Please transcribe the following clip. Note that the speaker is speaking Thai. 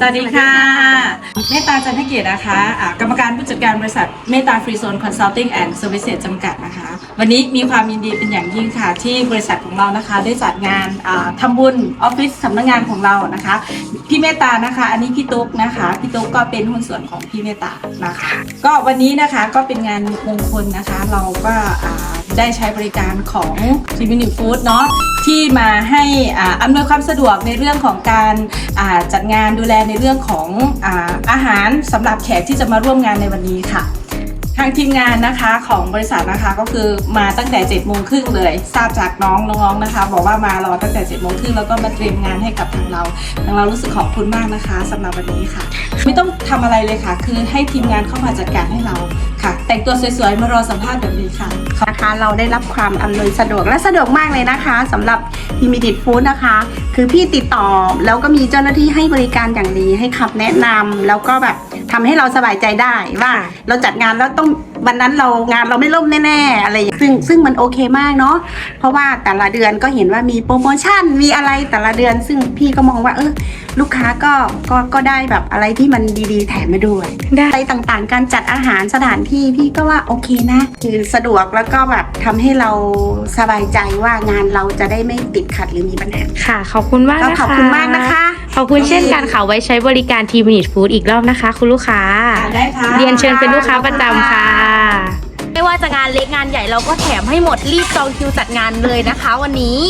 สวัสดีค่ะเมตตาจันทเกียรตินะคะอ่ากรรมการผู้จัดการบริษัทเมตตาฟรีโซนคอนซัลทิงแอนด์เซอร์วิสเซจำกัดนะคะ วันนี้มีความยินดีเป็นอย่างยิ่งค่ะ ที่บริษัทของเรานะคะ ได้จัดงานอ่าทำบุญออฟฟิศสำนักงานของเรานะคะ พี่เมตตานะคะ อันนี้พี่ตุ๊กนะคะ พี่ตุ๊กก็เป็นหุ้นส่วนของพี่เมตตานะคะ ก็วันนี้นะคะก็เป็นงานมงคลนะคะ เราก็ ได้ใช้บริการของทีมินิฟู้ดเนาะที่มาให้อ่าอำนวยความสะดวกในเรื่องของการจัดงานดูแลในเรื่องของอาอาหารสำหรับแขกที่จะมาร่วมงานในวันนี้ค่ะ ทางทีมงานนะคะของบริษัทนะคะก็คือมาตั้งแต่7จ็ดโมงครึ่งเลยทราบจากน้องน้องๆนะคะ บอกว่ามารอตั้งแต่7จ็ดโมงครึ่งแล้วก็มาเตรียมงานให้กับทางเราทางเรารู้สึกขอบคุณมากนะคะสำหรับวันนี้ค่ะ ไม่ต้องทำอะไรเลยค่ะ คือให้ทีมงานเข้ามาจัดการให้เราค่ะ แต่งตัวสวยๆมารอสัมภาษณ์แบบนี้ค่ะนะคะเราได้รับความอำนวยสะดวกและสะดวกมากเลยนะคะสำหรับ i m i d i t Food นะคะ คือพี่ติดต่อแล้วก็มีเจ้าหน้าที่ให้บริการอย่างดีให้คำแนะนำแล้วก็แบบ ทำให้เราสบายใจได้ว่า เราจัดงานแล้วต้องวันนั้นเรางานเราไม่ล่มแน่ๆอะไรอย่างเงี้ยซึ่งซึ่งมันโอเคมากเนาะเพราะว่าแต่ละเดือนก็เห็นว่ามีโปรโมชั่นมีอะไรแต่ละเดือน ซึ่งพี่ก็มองว่าเออลูกค้าก็ก็ก็ได้แบบอะไรที่มันดีๆ แถมมาด้วยได้อะไรต่างๆ การจัดอาหารสถานที่พี่ก็ว่าโอเคนะ คือสะดวกแล้วก็แบบทำให้เราสบายใจว่างานเราจะได้ไม่ติดขัดหรือมีปัญหาค่ะขอบคุณมากก็นะคะขอบคุณมากนะคะ ขอบคุณเช่นกันค่ะไว้ใช้บริการทีมินิฟู้ดอีกรอบนะคะ คุณลูกค้า ได้ค่ะ เรียนเชิญเป็นลูกค้าประจำค่ะ ไม่ว่าจะงานเล็กงานใหญ่เราก็แถมให้หมดรีบจองคิวจัดงานเลยนะคะวันนี้